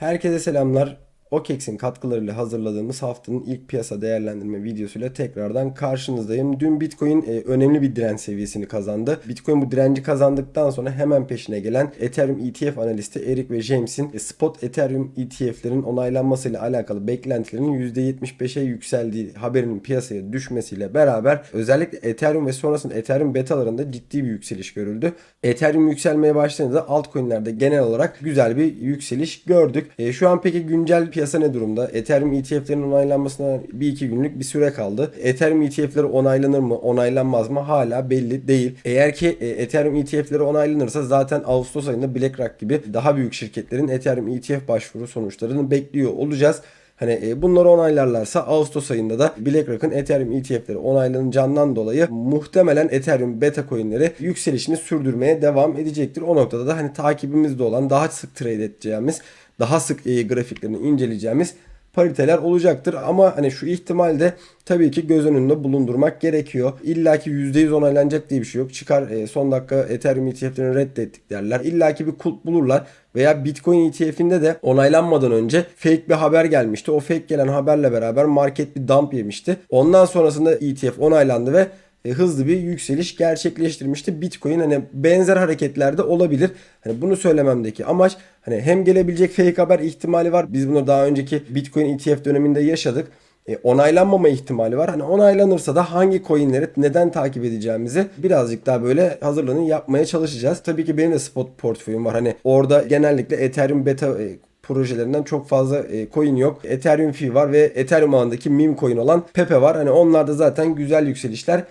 Herkese selamlar. OKEX'in katkılarıyla hazırladığımız haftanın ilk piyasa değerlendirme videosuyla tekrardan karşınızdayım. Dün Bitcoin e, önemli bir direnç seviyesini kazandı. Bitcoin bu direnci kazandıktan sonra hemen peşine gelen Ethereum ETF analisti Eric ve James'in e, spot Ethereum ETF'lerin onaylanmasıyla alakalı beklentilerinin %75'e yükseldiği haberinin piyasaya düşmesiyle beraber özellikle Ethereum ve sonrasında Ethereum betalarında ciddi bir yükseliş görüldü. Ethereum yükselmeye başlayınca altcoin'lerde genel olarak güzel bir yükseliş gördük. E, şu an peki güncel piyasa ne durumda? Ethereum ETF'lerin onaylanmasına bir iki günlük bir süre kaldı. Ethereum ETF'leri onaylanır mı, onaylanmaz mı hala belli değil. Eğer ki e, Ethereum ETF'leri onaylanırsa zaten Ağustos ayında BlackRock gibi daha büyük şirketlerin Ethereum ETF başvuru sonuçlarını bekliyor olacağız. Hani e, bunları onaylarlarsa Ağustos ayında da BlackRock'ın Ethereum ETF'leri onaylanacağından dolayı muhtemelen Ethereum beta coin'leri yükselişini sürdürmeye devam edecektir. O noktada da hani takibimizde olan daha sık trade edeceğimiz, daha sık e, grafiklerini inceleyeceğimiz pariteler olacaktır. Ama hani şu ihtimalde tabii ki göz önünde bulundurmak gerekiyor. İlla ki %100 onaylanacak diye bir şey yok. Çıkar e, son dakika Ethereum ETF'lerini reddettik derler. İlla ki bir kulp bulurlar. Veya Bitcoin ETF'inde de onaylanmadan önce fake bir haber gelmişti. O fake gelen haberle beraber market bir dump yemişti. Ondan sonrasında ETF onaylandı ve e, hızlı bir yükseliş gerçekleştirmişti. Bitcoin hani benzer hareketlerde olabilir. Hani bunu söylememdeki amaç hani hem gelebilecek fake haber ihtimali var. Biz bunu daha önceki Bitcoin ETF döneminde yaşadık. E, onaylanmama ihtimali var. Hani onaylanırsa da hangi coinleri neden takip edeceğimizi birazcık daha böyle hazırlanın yapmaya çalışacağız. Tabii ki benim de spot portföyüm var. Hani orada genellikle Ethereum beta e, projelerinden çok fazla e, coin yok. Ethereum Fee var ve Ethereum ağındaki meme coin olan Pepe var. Hani onlar da zaten güzel yükselişler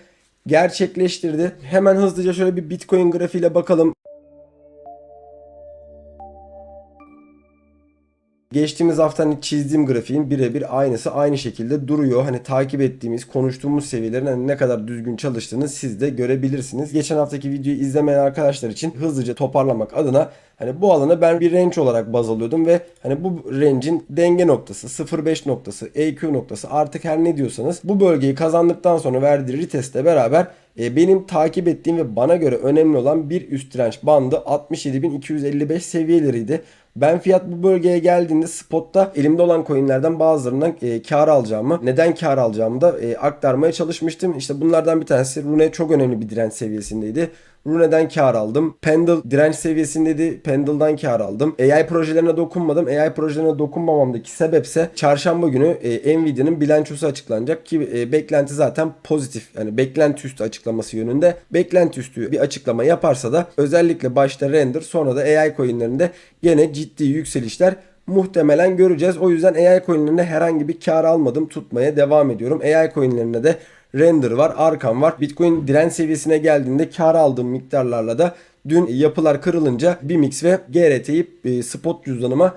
gerçekleştirdi. Hemen hızlıca şöyle bir Bitcoin grafiğiyle bakalım. Geçtiğimiz hafta hani çizdiğim grafiğin birebir aynısı aynı şekilde duruyor. Hani takip ettiğimiz, konuştuğumuz seviyelerin hani ne kadar düzgün çalıştığını siz de görebilirsiniz. Geçen haftaki videoyu izlemeyen arkadaşlar için hızlıca toparlamak adına hani bu alanı ben bir range olarak baz alıyordum ve hani bu range'in denge noktası, 0.5 noktası, EQ noktası artık her ne diyorsanız bu bölgeyi kazandıktan sonra verdiği retestle beraber e, benim takip ettiğim ve bana göre önemli olan bir üst direnç bandı 67.255 seviyeleriydi. Ben fiyat bu bölgeye geldiğinde spotta elimde olan coinlerden bazılarından e, kar alacağımı, neden kar alacağımı da e, aktarmaya çalışmıştım. İşte bunlardan bir tanesi Rune çok önemli bir direnç seviyesindeydi. Rune'den kar aldım. Pendle direnç seviyesindeydi. Pendle'dan kar aldım. AI projelerine dokunmadım. AI projelerine dokunmamamdaki sebepse çarşamba günü e, Nvidia'nın bilançosu açıklanacak ki e, beklenti zaten pozitif. Yani beklenti üstü açıklaması yönünde. Beklenti üstü bir açıklama yaparsa da özellikle başta render sonra da AI coinlerinde gene ciddi yükselişler muhtemelen göreceğiz. O yüzden AI coinlerinde herhangi bir kar almadım. Tutmaya devam ediyorum. AI coinlerine de Render var, Arkam var. Bitcoin direnç seviyesine geldiğinde kar aldığım miktarlarla da dün yapılar kırılınca BMX ve GRT'yi e, spot cüzdanıma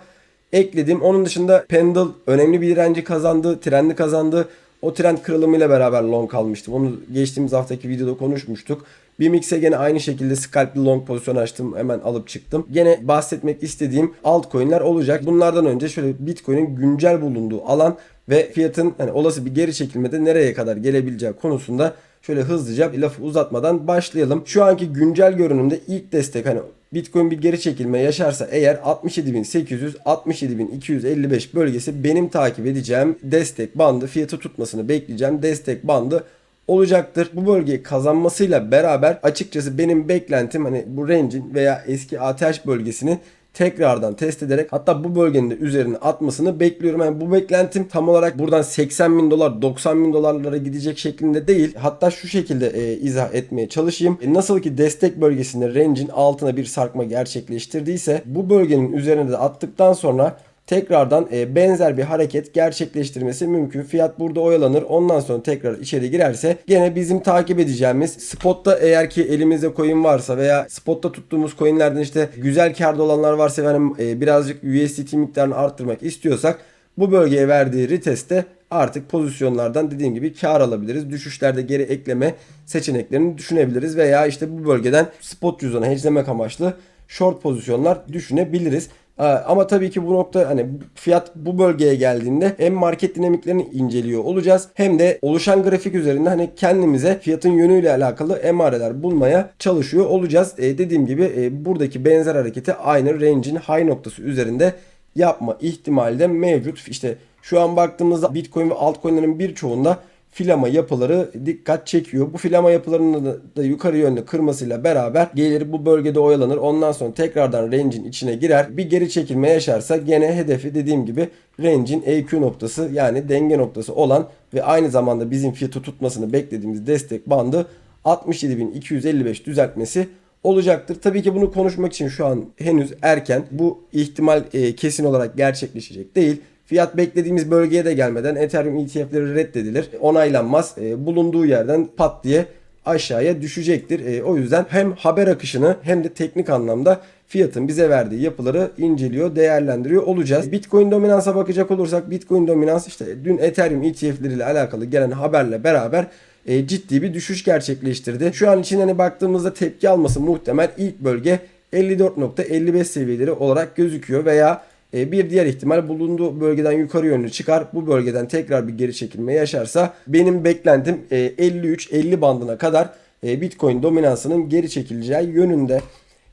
ekledim. Onun dışında Pendle önemli bir direnci kazandı, trendi kazandı. O trend kırılımıyla beraber long almıştım. Onu geçtiğimiz haftaki videoda konuşmuştuk. BMX'e gene aynı şekilde scalpli long pozisyon açtım. Hemen alıp çıktım. Gene bahsetmek istediğim altcoin'ler olacak. Bunlardan önce şöyle Bitcoin'in güncel bulunduğu alan ve fiyatın hani olası bir geri çekilmede nereye kadar gelebileceği konusunda şöyle hızlıca lafı uzatmadan başlayalım. Şu anki güncel görünümde ilk destek hani Bitcoin bir geri çekilme yaşarsa eğer 67.800 67.255 bölgesi benim takip edeceğim destek bandı fiyatı tutmasını bekleyeceğim destek bandı olacaktır. Bu bölgeyi kazanmasıyla beraber açıkçası benim beklentim hani bu range'in veya eski ATH bölgesini tekrardan test ederek hatta bu bölgenin de üzerine atmasını bekliyorum. Yani bu beklentim tam olarak buradan 80 bin dolar 90 bin dolarlara gidecek şeklinde değil. Hatta şu şekilde e, izah etmeye çalışayım. E, nasıl ki destek bölgesinde range'in altına bir sarkma gerçekleştirdiyse bu bölgenin üzerine de attıktan sonra tekrardan e, benzer bir hareket gerçekleştirmesi mümkün. Fiyat burada oyalanır. Ondan sonra tekrar içeri girerse gene bizim takip edeceğimiz spotta eğer ki elimizde coin varsa veya spotta tuttuğumuz coinlerden işte güzel karda olanlar varsa yani e, birazcık USDT miktarını arttırmak istiyorsak bu bölgeye verdiği reteste artık pozisyonlardan dediğim gibi kar alabiliriz. Düşüşlerde geri ekleme seçeneklerini düşünebiliriz veya işte bu bölgeden spot cüzdanı hedgelemek amaçlı short pozisyonlar düşünebiliriz. Ama tabii ki bu nokta hani fiyat bu bölgeye geldiğinde hem market dinamiklerini inceliyor olacağız hem de oluşan grafik üzerinde hani kendimize fiyatın yönüyle alakalı emareler bulmaya çalışıyor olacağız. E, dediğim gibi e, buradaki benzer hareketi aynı range'in high noktası üzerinde yapma ihtimali de mevcut. İşte şu an baktığımızda Bitcoin ve altcoin'lerin birçoğunda filama yapıları dikkat çekiyor. Bu filama yapılarının da, da yukarı yönlü kırmasıyla beraber gelir bu bölgede oyalanır. Ondan sonra tekrardan range'in içine girer. Bir geri çekilme yaşarsa gene hedefi dediğim gibi range'in EQ noktası yani denge noktası olan ve aynı zamanda bizim fiyatı tutmasını beklediğimiz destek bandı 67.255 düzeltmesi olacaktır. Tabii ki bunu konuşmak için şu an henüz erken. Bu ihtimal e, kesin olarak gerçekleşecek değil. Fiyat beklediğimiz bölgeye de gelmeden Ethereum ETF'leri reddedilir. Onaylanmaz. E, bulunduğu yerden pat diye aşağıya düşecektir. E, o yüzden hem haber akışını hem de teknik anlamda fiyatın bize verdiği yapıları inceliyor, değerlendiriyor olacağız. Bitcoin dominansa bakacak olursak Bitcoin dominans işte dün Ethereum ETF'leriyle alakalı gelen haberle beraber e, ciddi bir düşüş gerçekleştirdi. Şu an için hani baktığımızda tepki alması muhtemel ilk bölge 54.55 seviyeleri olarak gözüküyor veya bir diğer ihtimal bulunduğu bölgeden yukarı yönlü çıkar. Bu bölgeden tekrar bir geri çekilme yaşarsa benim beklentim e, 53-50 bandına kadar e, Bitcoin dominansının geri çekileceği yönünde.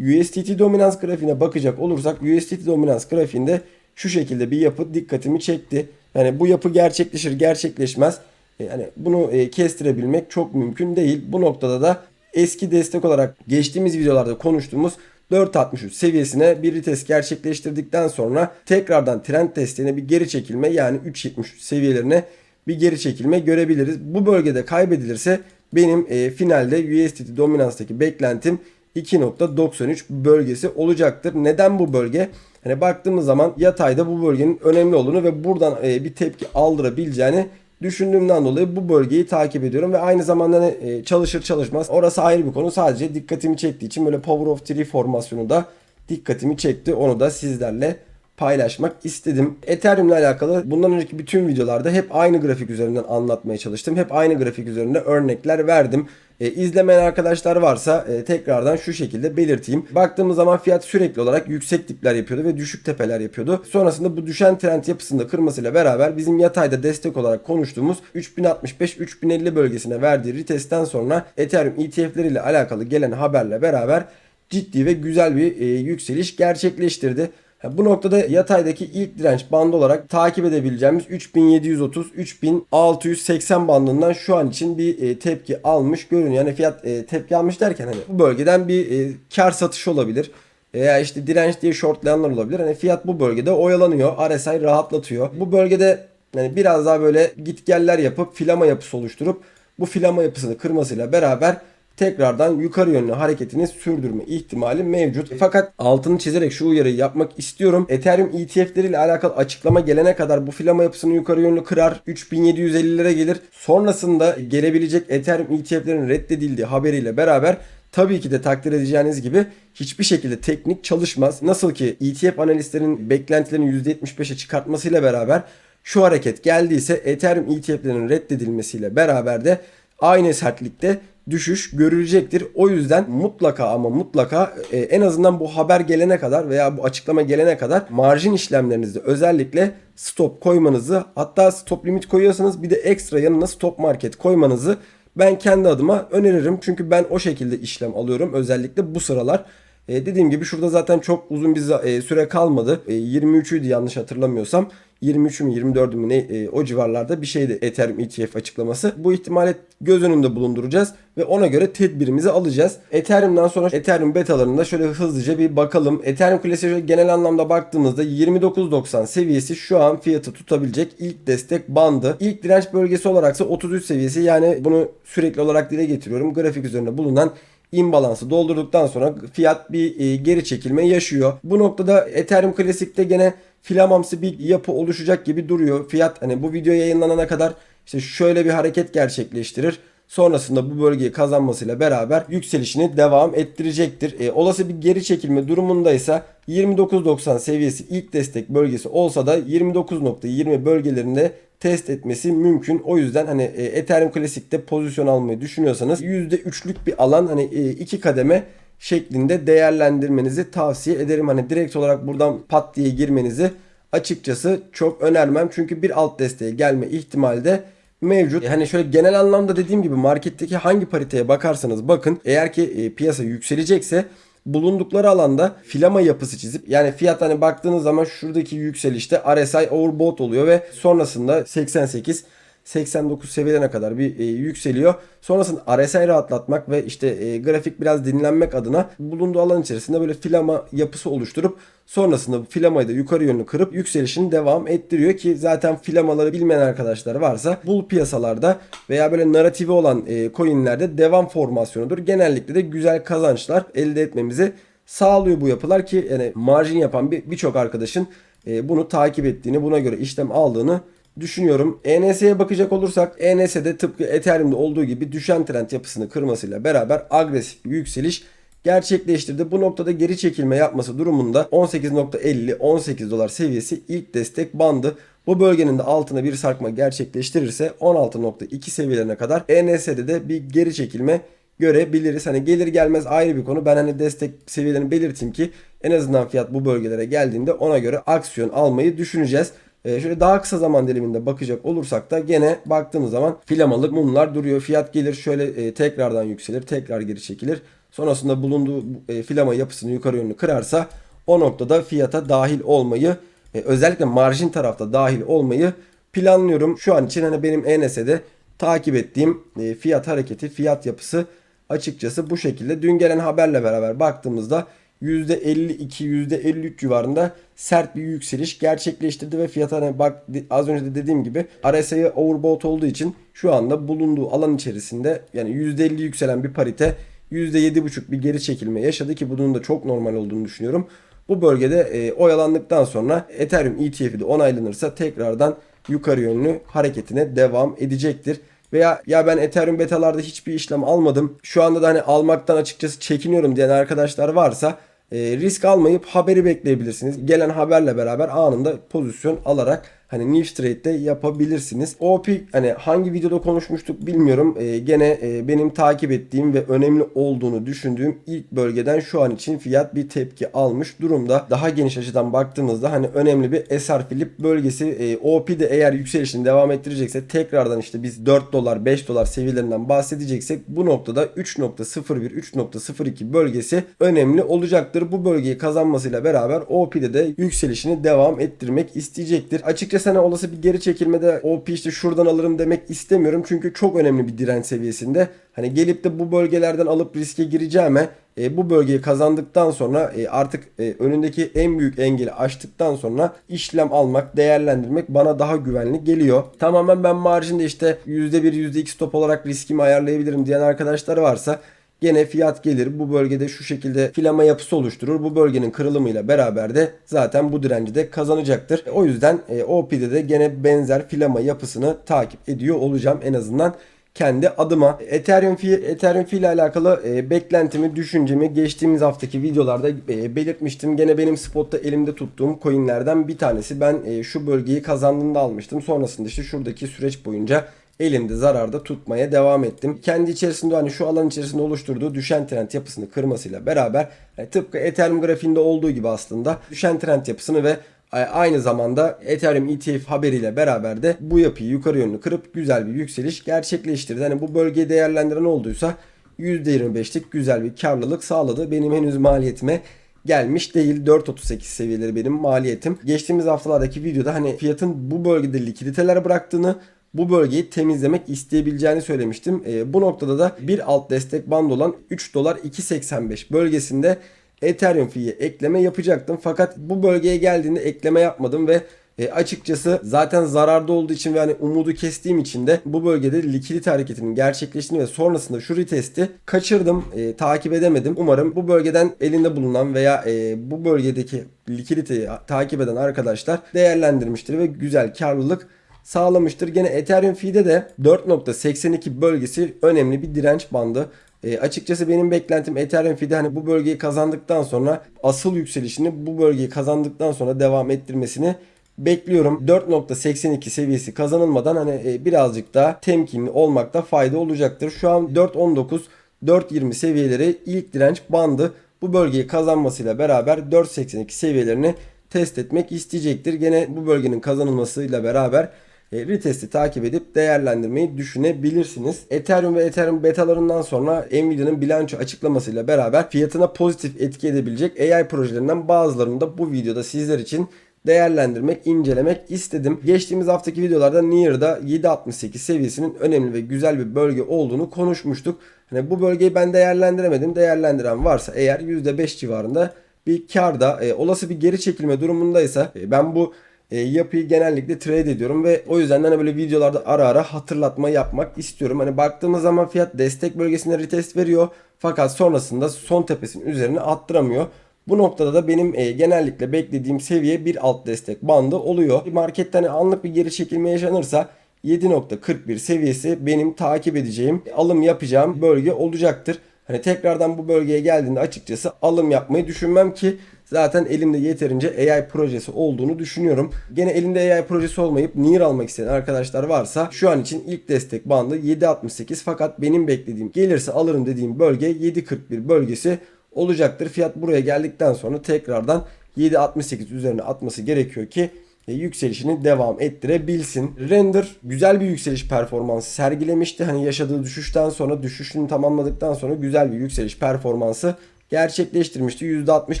USDT dominans grafiğine bakacak olursak USDT dominans grafiğinde şu şekilde bir yapı dikkatimi çekti. Yani bu yapı gerçekleşir gerçekleşmez. Yani bunu e, kestirebilmek çok mümkün değil. Bu noktada da eski destek olarak geçtiğimiz videolarda konuştuğumuz 4.63 seviyesine bir retest gerçekleştirdikten sonra tekrardan trend testine bir geri çekilme yani 3.73 seviyelerine bir geri çekilme görebiliriz. Bu bölgede kaybedilirse benim e, finalde USDT dominanstaki beklentim 2.93 bölgesi olacaktır. Neden bu bölge? Hani baktığımız zaman yatayda bu bölgenin önemli olduğunu ve buradan e, bir tepki aldırabileceğini düşündüğümden dolayı bu bölgeyi takip ediyorum ve aynı zamanda hani, çalışır çalışmaz orası ayrı bir konu. Sadece dikkatimi çektiği için böyle Power of Three formasyonu da dikkatimi çekti. Onu da sizlerle paylaşmak istedim. Ethereum ile alakalı bundan önceki bütün videolarda hep aynı grafik üzerinden anlatmaya çalıştım. Hep aynı grafik üzerinde örnekler verdim. E, izlemeyen arkadaşlar varsa e, tekrardan şu şekilde belirteyim. Baktığımız zaman fiyat sürekli olarak yüksek dipler yapıyordu ve düşük tepeler yapıyordu. Sonrasında bu düşen trend yapısında kırmasıyla beraber bizim yatayda destek olarak konuştuğumuz 3065-3050 bölgesine verdiği retestten sonra Ethereum ETF'leri ile alakalı gelen haberle beraber ciddi ve güzel bir e, yükseliş gerçekleştirdi. Bu noktada yataydaki ilk direnç bandı olarak takip edebileceğimiz 3730-3680 bandından şu an için bir e, tepki almış görünüyor. Yani fiyat e, tepki almış derken hani bu bölgeden bir e, kar satış olabilir. Veya işte direnç diye shortlayanlar olabilir. Hani fiyat bu bölgede oyalanıyor. RSI rahatlatıyor. Bu bölgede yani biraz daha böyle gitgeller yapıp filama yapısı oluşturup bu filama yapısını kırmasıyla beraber tekrardan yukarı yönlü hareketini sürdürme ihtimali mevcut. Fakat altını çizerek şu uyarıyı yapmak istiyorum. Ethereum ETF'leri ile alakalı açıklama gelene kadar bu filama yapısını yukarı yönlü kırar. 3750'lere gelir. Sonrasında gelebilecek Ethereum ETF'lerin reddedildiği haberiyle beraber tabii ki de takdir edeceğiniz gibi hiçbir şekilde teknik çalışmaz. Nasıl ki ETF analistlerin beklentilerini %75'e çıkartmasıyla beraber şu hareket geldiyse Ethereum ETF'lerinin reddedilmesiyle beraber de aynı sertlikte düşüş görülecektir. O yüzden mutlaka ama mutlaka e, en azından bu haber gelene kadar veya bu açıklama gelene kadar marjin işlemlerinizde özellikle stop koymanızı hatta stop limit koyuyorsanız bir de ekstra yanına stop market koymanızı ben kendi adıma öneririm. Çünkü ben o şekilde işlem alıyorum özellikle bu sıralar. E, dediğim gibi şurada zaten çok uzun bir e, süre kalmadı. E, 23'üydü yanlış hatırlamıyorsam. 23 mü 24 mü ne e, o civarlarda bir şeydi Ethereum ETF açıklaması. Bu ihtimali göz önünde bulunduracağız ve ona göre tedbirimizi alacağız. Ethereum'dan sonra Ethereum betalarında şöyle hızlıca bir bakalım. Ethereum klasiğe genel anlamda baktığımızda 29.90 seviyesi şu an fiyatı tutabilecek ilk destek bandı. İlk direnç bölgesi olaraksa 33 seviyesi yani bunu sürekli olarak dile getiriyorum. Grafik üzerinde bulunan imbalansı doldurduktan sonra fiyat bir e, geri çekilme yaşıyor. Bu noktada Ethereum klasikte gene filamamsı bir yapı oluşacak gibi duruyor. Fiyat hani bu video yayınlanana kadar işte şöyle bir hareket gerçekleştirir. Sonrasında bu bölgeyi kazanmasıyla beraber yükselişini devam ettirecektir. E, olası bir geri çekilme durumundaysa 29.90 seviyesi ilk destek bölgesi olsa da 29.20 bölgelerinde test etmesi mümkün. O yüzden hani e, Ethereum Classic'te pozisyon almayı düşünüyorsanız %3'lük bir alan hani e, iki kademe şeklinde değerlendirmenizi tavsiye ederim. Hani direkt olarak buradan pat diye girmenizi açıkçası çok önermem. Çünkü bir alt desteğe gelme ihtimali de mevcut. Hani şöyle genel anlamda dediğim gibi marketteki hangi pariteye bakarsanız bakın eğer ki e, piyasa yükselecekse bulundukları alanda filama yapısı çizip yani fiyat hani baktığınız zaman şuradaki yükselişte RSI overbought oluyor ve sonrasında 88 89 seviyelerine kadar bir e, yükseliyor. Sonrasında RSI rahatlatmak ve işte e, grafik biraz dinlenmek adına bulunduğu alan içerisinde böyle filama yapısı oluşturup sonrasında filamayı da yukarı yönlü kırıp yükselişini devam ettiriyor ki zaten filamaları bilmeyen arkadaşlar varsa bu piyasalarda veya böyle narratifi olan e, coinlerde devam formasyonudur. Genellikle de güzel kazançlar elde etmemizi sağlıyor bu yapılar ki yani marjin yapan bir birçok arkadaşın e, bunu takip ettiğini, buna göre işlem aldığını düşünüyorum. ENS'ye bakacak olursak ENS'de tıpkı Ethereum'da olduğu gibi düşen trend yapısını kırmasıyla beraber agresif bir yükseliş gerçekleştirdi. Bu noktada geri çekilme yapması durumunda 18.50 18 dolar seviyesi ilk destek bandı. Bu bölgenin de altına bir sarkma gerçekleştirirse 16.2 seviyelerine kadar ENS'de de bir geri çekilme görebiliriz. Hani gelir gelmez ayrı bir konu. Ben hani destek seviyelerini belirteyim ki en azından fiyat bu bölgelere geldiğinde ona göre aksiyon almayı düşüneceğiz. Ee, şöyle daha kısa zaman diliminde bakacak olursak da gene baktığımız zaman filamalık mumlar duruyor. Fiyat gelir şöyle e, tekrardan yükselir, tekrar geri çekilir. Sonrasında bulunduğu e, filama yapısını yukarı yönlü kırarsa o noktada fiyata dahil olmayı e, özellikle marjin tarafta dahil olmayı planlıyorum. Şu an için hani benim ENS'de takip ettiğim e, fiyat hareketi, fiyat yapısı açıkçası bu şekilde. Dün gelen haberle beraber baktığımızda %52, %53 civarında sert bir yükseliş gerçekleştirdi ve fiyat hani bak az önce de dediğim gibi RSI overbought olduğu için şu anda bulunduğu alan içerisinde yani %50 yükselen bir parite %7,5 bir geri çekilme yaşadı ki bunun da çok normal olduğunu düşünüyorum. Bu bölgede e, oyalandıktan sonra Ethereum ETF'i de onaylanırsa tekrardan yukarı yönlü hareketine devam edecektir. Veya ya ben Ethereum betalarda hiçbir işlem almadım. Şu anda da hani almaktan açıkçası çekiniyorum diyen arkadaşlar varsa risk almayıp haberi bekleyebilirsiniz. Gelen haberle beraber anında pozisyon alarak hani New Trade'de yapabilirsiniz. OP hani hangi videoda konuşmuştuk bilmiyorum. E, gene e, benim takip ettiğim ve önemli olduğunu düşündüğüm ilk bölgeden şu an için fiyat bir tepki almış durumda. Daha geniş açıdan baktığımızda hani önemli bir SR Flip bölgesi. E, OP de eğer yükselişini devam ettirecekse tekrardan işte biz 4 dolar 5 dolar seviyelerinden bahsedeceksek bu noktada 3.01 3.02 bölgesi önemli olacaktır. Bu bölgeyi kazanmasıyla beraber OP'de de yükselişini devam ettirmek isteyecektir. Açıkçası hani olası bir geri çekilmede OP işte şuradan alırım demek istemiyorum. Çünkü çok önemli bir direnç seviyesinde. Hani gelip de bu bölgelerden alıp riske gireceğime e, bu bölgeyi kazandıktan sonra e, artık e, önündeki en büyük engeli aştıktan sonra işlem almak, değerlendirmek bana daha güvenli geliyor. Tamamen ben marjinde işte %1, %2 stop olarak riskimi ayarlayabilirim diyen arkadaşlar varsa Gene fiyat gelir bu bölgede şu şekilde filama yapısı oluşturur. Bu bölgenin kırılımıyla beraber de zaten bu direnci de kazanacaktır. O yüzden e, OP'de de gene benzer filama yapısını takip ediyor olacağım en azından kendi adıma. Ethereum fi Ethereum fi ile alakalı e, beklentimi, düşüncemi geçtiğimiz haftaki videolarda e, belirtmiştim. Gene benim spotta elimde tuttuğum coinlerden bir tanesi. Ben e, şu bölgeyi kazandığında almıştım. Sonrasında işte şuradaki süreç boyunca elimde zararda tutmaya devam ettim. Kendi içerisinde hani şu alan içerisinde oluşturduğu düşen trend yapısını kırmasıyla beraber yani tıpkı Ethereum grafiğinde olduğu gibi aslında düşen trend yapısını ve aynı zamanda Ethereum ETF haberiyle beraber de bu yapıyı yukarı yönlü kırıp güzel bir yükseliş gerçekleştirdi. Hani bu bölgeyi değerlendiren olduysa %25'lik güzel bir karlılık sağladı. Benim henüz maliyetime gelmiş değil. 4.38 seviyeleri benim maliyetim. Geçtiğimiz haftalardaki videoda hani fiyatın bu bölgede likiditeler bıraktığını bu bölgeyi temizlemek isteyebileceğini söylemiştim. E, bu noktada da bir alt destek band olan 3 dolar 2.85 bölgesinde Ethereum fee'ye ekleme yapacaktım. Fakat bu bölgeye geldiğinde ekleme yapmadım ve e, açıkçası zaten zararda olduğu için ve hani umudu kestiğim için de bu bölgede likidite hareketinin gerçekleştiğini ve sonrasında şu retesti kaçırdım. E, takip edemedim. Umarım bu bölgeden elinde bulunan veya e, bu bölgedeki likiditeyi takip eden arkadaşlar değerlendirmiştir ve güzel karlılık sağlamıştır. Gene Ethereum fee'de de 4.82 bölgesi önemli bir direnç bandı. E, açıkçası benim beklentim Ethereum fee'de hani bu bölgeyi kazandıktan sonra asıl yükselişini bu bölgeyi kazandıktan sonra devam ettirmesini bekliyorum. 4.82 seviyesi kazanılmadan hani e, birazcık daha temkinli olmakta fayda olacaktır. Şu an 4.19 4.20 seviyeleri ilk direnç bandı. Bu bölgeyi kazanmasıyla beraber 4.82 seviyelerini test etmek isteyecektir. Gene bu bölgenin kazanılmasıyla beraber retesti takip edip değerlendirmeyi düşünebilirsiniz. Ethereum ve Ethereum betalarından sonra Nvidia'nın bilanço açıklamasıyla beraber fiyatına pozitif etki edebilecek AI projelerinden bazılarını da bu videoda sizler için değerlendirmek, incelemek istedim. Geçtiğimiz haftaki videolarda Near'da 7.68 seviyesinin önemli ve güzel bir bölge olduğunu konuşmuştuk. Hani bu bölgeyi ben değerlendiremedim. Değerlendiren varsa eğer %5 civarında bir karda e, olası bir geri çekilme durumundaysa e, ben bu e, yapıyı genellikle trade ediyorum ve o yüzden de hani böyle videolarda ara ara hatırlatma yapmak istiyorum. Hani baktığımız zaman fiyat destek bölgesine retest veriyor fakat sonrasında son tepesinin üzerine attıramıyor. Bu noktada da benim e, genellikle beklediğim seviye bir alt destek bandı oluyor. Marketten anlık bir geri çekilme yaşanırsa 7.41 seviyesi benim takip edeceğim, alım yapacağım bölge olacaktır. Hani tekrardan bu bölgeye geldiğinde açıkçası alım yapmayı düşünmem ki zaten elimde yeterince AI projesi olduğunu düşünüyorum. Gene elinde AI projesi olmayıp NIR almak isteyen arkadaşlar varsa şu an için ilk destek bandı 7.68 fakat benim beklediğim gelirse alırım dediğim bölge 7.41 bölgesi olacaktır. Fiyat buraya geldikten sonra tekrardan 7.68 üzerine atması gerekiyor ki e, yükselişini devam ettirebilsin. Render güzel bir yükseliş performansı sergilemişti. Hani yaşadığı düşüşten sonra düşüşünü tamamladıktan sonra güzel bir yükseliş performansı gerçekleştirmişti. %60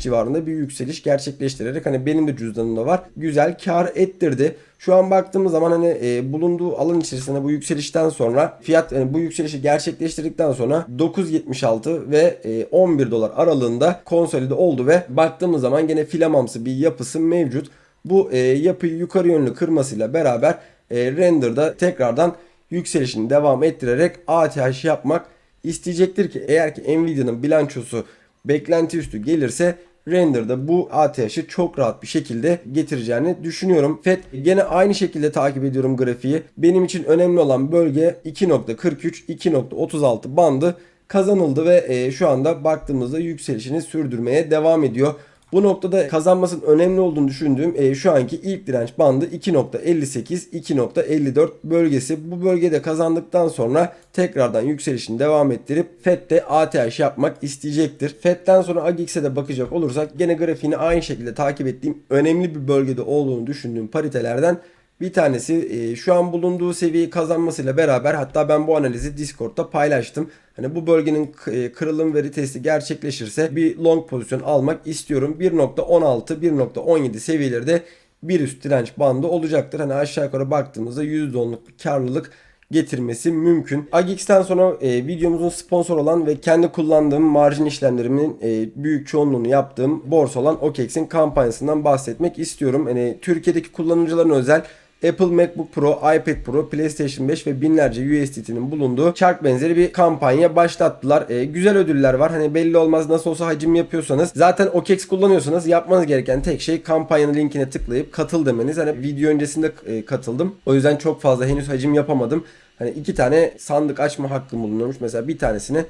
civarında bir yükseliş gerçekleştirerek hani benim de cüzdanımda var. Güzel kar ettirdi. Şu an baktığımız zaman hani e, bulunduğu alan içerisinde bu yükselişten sonra fiyat yani bu yükselişi gerçekleştirdikten sonra 9.76 ve e, 11 dolar aralığında konsolide oldu ve baktığımız zaman gene filamamsı bir yapısı mevcut. Bu e, yapıyı yukarı yönlü kırmasıyla beraber e, render'da tekrardan yükselişini devam ettirerek ATH yapmak isteyecektir ki eğer ki Nvidia'nın bilançosu beklenti üstü gelirse render'da bu ATH'i çok rahat bir şekilde getireceğini düşünüyorum. FED gene aynı şekilde takip ediyorum grafiği. Benim için önemli olan bölge 2.43-2.36 bandı kazanıldı ve e, şu anda baktığımızda yükselişini sürdürmeye devam ediyor. Bu noktada kazanmasının önemli olduğunu düşündüğüm e, şu anki ilk direnç bandı 2.58-2.54 bölgesi. Bu bölgede kazandıktan sonra tekrardan yükselişini devam ettirip FED'de ATH yapmak isteyecektir. FED'den sonra AGX'e de bakacak olursak gene grafiğini aynı şekilde takip ettiğim önemli bir bölgede olduğunu düşündüğüm paritelerden bir tanesi e, şu an bulunduğu seviyeyi kazanmasıyla beraber hatta ben bu analizi Discord'da paylaştım. Hani bu bölgenin e, kırılım veri testi gerçekleşirse bir long pozisyon almak istiyorum. 1.16 1.17 seviyelerde bir üst direnç bandı olacaktır. Hani aşağı yukarı baktığımızda %10'luk bir karlılık getirmesi mümkün. AGX'ten sonra e, videomuzun sponsor olan ve kendi kullandığım marjin işlemlerimin e, büyük çoğunluğunu yaptığım borsa olan OKEX'in kampanyasından bahsetmek istiyorum. Yani Türkiye'deki kullanıcıların özel Apple MacBook Pro, iPad Pro, PlayStation 5 ve binlerce USDT'nin bulunduğu çark benzeri bir kampanya başlattılar. E, güzel ödüller var. Hani belli olmaz nasıl olsa hacim yapıyorsanız. Zaten OKEX kullanıyorsanız yapmanız gereken tek şey kampanyanın linkine tıklayıp katıl demeniz. Hani video öncesinde e, katıldım. O yüzden çok fazla henüz hacim yapamadım. Hani iki tane sandık açma hakkım bulunuyormuş. Mesela bir tanesini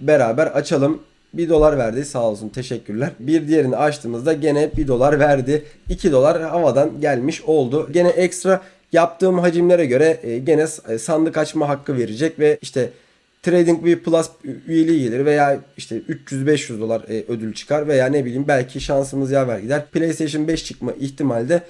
beraber açalım. 1 dolar verdi sağ olsun teşekkürler. Bir diğerini açtığımızda gene 1 dolar verdi. 2 dolar havadan gelmiş oldu. Gene ekstra yaptığım hacimlere göre e, gene e, sandık açma hakkı verecek ve işte TradingView Plus üyeliği gelir veya işte 300-500 dolar e, ödül çıkar veya ne bileyim belki şansımız yaver gider. PlayStation 5 çıkma ihtimali de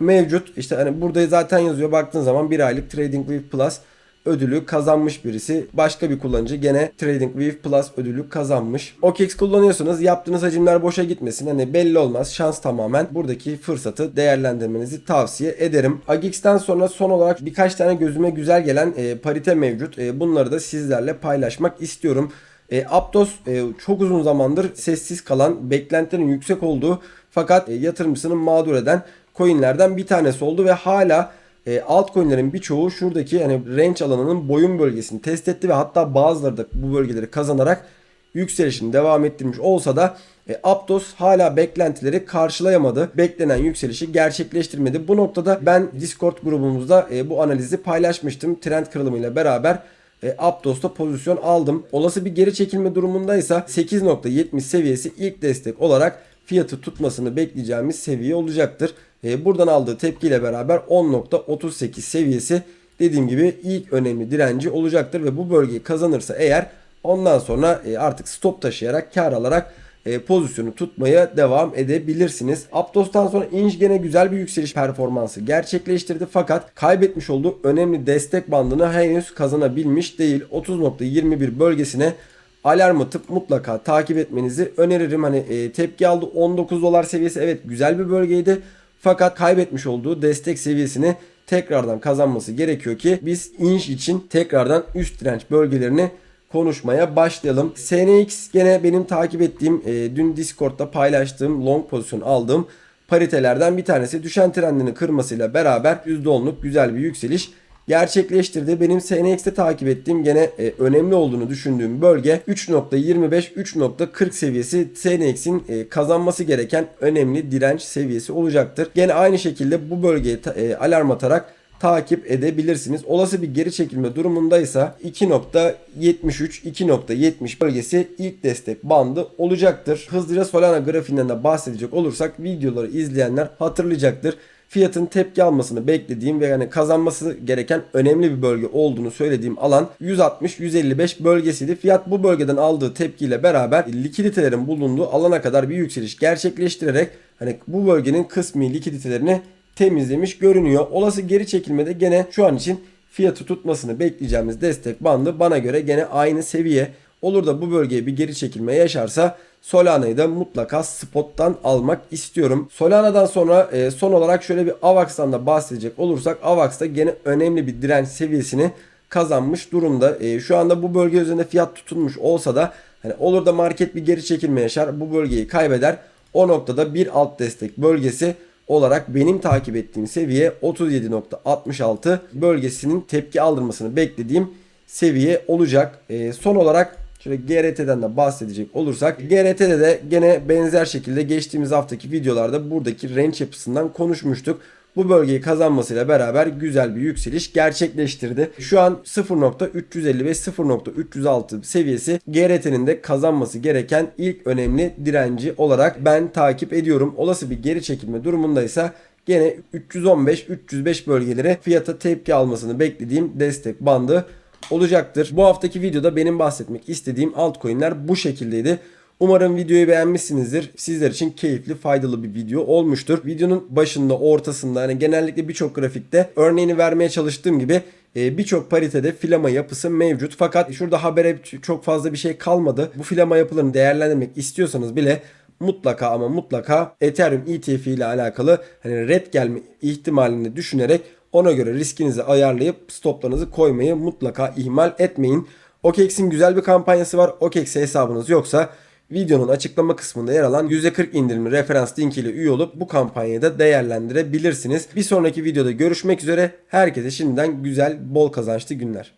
mevcut. İşte hani burada zaten yazıyor baktığın zaman bir aylık TradingView Plus ödülü kazanmış birisi. Başka bir kullanıcı gene TradingView Plus ödülü kazanmış. OKEX kullanıyorsanız yaptığınız hacimler boşa gitmesin. Hani belli olmaz. Şans tamamen. Buradaki fırsatı değerlendirmenizi tavsiye ederim. AGX'ten sonra son olarak birkaç tane gözüme güzel gelen e, parite mevcut. E, bunları da sizlerle paylaşmak istiyorum. E, Aptos e, çok uzun zamandır sessiz kalan, beklentilerin yüksek olduğu fakat e, yatırımcısını mağdur eden coinlerden bir tanesi oldu ve hala e, altcoin'lerin birçoğu şuradaki yani range alanının boyun bölgesini test etti ve hatta bazıları da bu bölgeleri kazanarak yükselişini devam ettirmiş olsa da e, Aptos hala beklentileri karşılayamadı. Beklenen yükselişi gerçekleştirmedi. Bu noktada ben Discord grubumuzda e, bu analizi paylaşmıştım. Trend kırılımıyla beraber e, Aptos'ta pozisyon aldım. Olası bir geri çekilme durumundaysa 8.70 seviyesi ilk destek olarak fiyatı tutmasını bekleyeceğimiz seviye olacaktır. E, buradan aldığı tepkiyle beraber 10.38 seviyesi dediğim gibi ilk önemli direnci olacaktır ve bu bölgeyi kazanırsa eğer ondan sonra e, artık stop taşıyarak kar alarak e, pozisyonu tutmaya devam edebilirsiniz. Aptos'tan sonra Inch gene güzel bir yükseliş performansı gerçekleştirdi fakat kaybetmiş olduğu önemli destek bandını henüz kazanabilmiş değil. 30.21 bölgesine alarm atıp mutlaka takip etmenizi öneririm. Hani e, tepki aldı 19 dolar seviyesi evet güzel bir bölgeydi. Fakat kaybetmiş olduğu destek seviyesini tekrardan kazanması gerekiyor ki biz inş için tekrardan üst direnç bölgelerini konuşmaya başlayalım. SNX gene benim takip ettiğim e, dün Discord'da paylaştığım long pozisyon aldığım paritelerden bir tanesi. Düşen trendini kırmasıyla beraber %10'luk güzel bir yükseliş gerçekleştirdi. Benim SNX'te takip ettiğim gene e, önemli olduğunu düşündüğüm bölge 3.25-3.40 seviyesi SNX'in e, kazanması gereken önemli direnç seviyesi olacaktır. Gene aynı şekilde bu bölgeye e, alarm atarak takip edebilirsiniz. Olası bir geri çekilme durumundaysa 2.73-2.70 bölgesi ilk destek bandı olacaktır. Hızlıca Solana grafiğinden de bahsedecek olursak videoları izleyenler hatırlayacaktır. Fiyatın tepki almasını beklediğim ve yani kazanması gereken önemli bir bölge olduğunu söylediğim alan 160-155 bölgesiydi. Fiyat bu bölgeden aldığı tepkiyle beraber likiditelerin bulunduğu alana kadar bir yükseliş gerçekleştirerek hani bu bölgenin kısmi likiditelerini temizlemiş görünüyor. Olası geri çekilmede gene şu an için fiyatı tutmasını bekleyeceğimiz destek bandı bana göre gene aynı seviye. Olur da bu bölgeye bir geri çekilme yaşarsa Solana'yı da mutlaka spottan almak istiyorum. Solana'dan sonra e, son olarak şöyle bir AVAX'tan da bahsedecek olursak AVAX'ta gene önemli bir direnç seviyesini kazanmış durumda. E, şu anda bu bölge üzerinde fiyat tutunmuş olsa da hani olur da market bir geri çekilme yaşar bu bölgeyi kaybeder. O noktada bir alt destek bölgesi olarak benim takip ettiğim seviye 37.66 bölgesinin tepki aldırmasını beklediğim seviye olacak. E, son olarak Şöyle GRT'den de bahsedecek olursak GRT'de de gene benzer şekilde geçtiğimiz haftaki videolarda buradaki range yapısından konuşmuştuk. Bu bölgeyi kazanmasıyla beraber güzel bir yükseliş gerçekleştirdi. Şu an 0.355-0.306 seviyesi GRT'nin de kazanması gereken ilk önemli direnci olarak ben takip ediyorum. Olası bir geri çekilme durumundaysa gene 315-305 bölgeleri fiyata tepki almasını beklediğim destek bandı olacaktır. Bu haftaki videoda benim bahsetmek istediğim altcoin'ler bu şekildeydi. Umarım videoyu beğenmişsinizdir. Sizler için keyifli, faydalı bir video olmuştur. Videonun başında, ortasında hani genellikle birçok grafikte örneğini vermeye çalıştığım gibi e, birçok paritede filama yapısı mevcut. Fakat şurada habere çok fazla bir şey kalmadı. Bu filama yapılarını değerlendirmek istiyorsanız bile mutlaka ama mutlaka Ethereum ETF ile alakalı hani red gelme ihtimalini düşünerek ona göre riskinizi ayarlayıp stoplarınızı koymayı mutlaka ihmal etmeyin. OKEX'in güzel bir kampanyası var. OKEX hesabınız yoksa videonun açıklama kısmında yer alan %40 indirimli referans linkiyle üye olup bu kampanyayı da değerlendirebilirsiniz. Bir sonraki videoda görüşmek üzere. Herkese şimdiden güzel, bol kazançlı günler.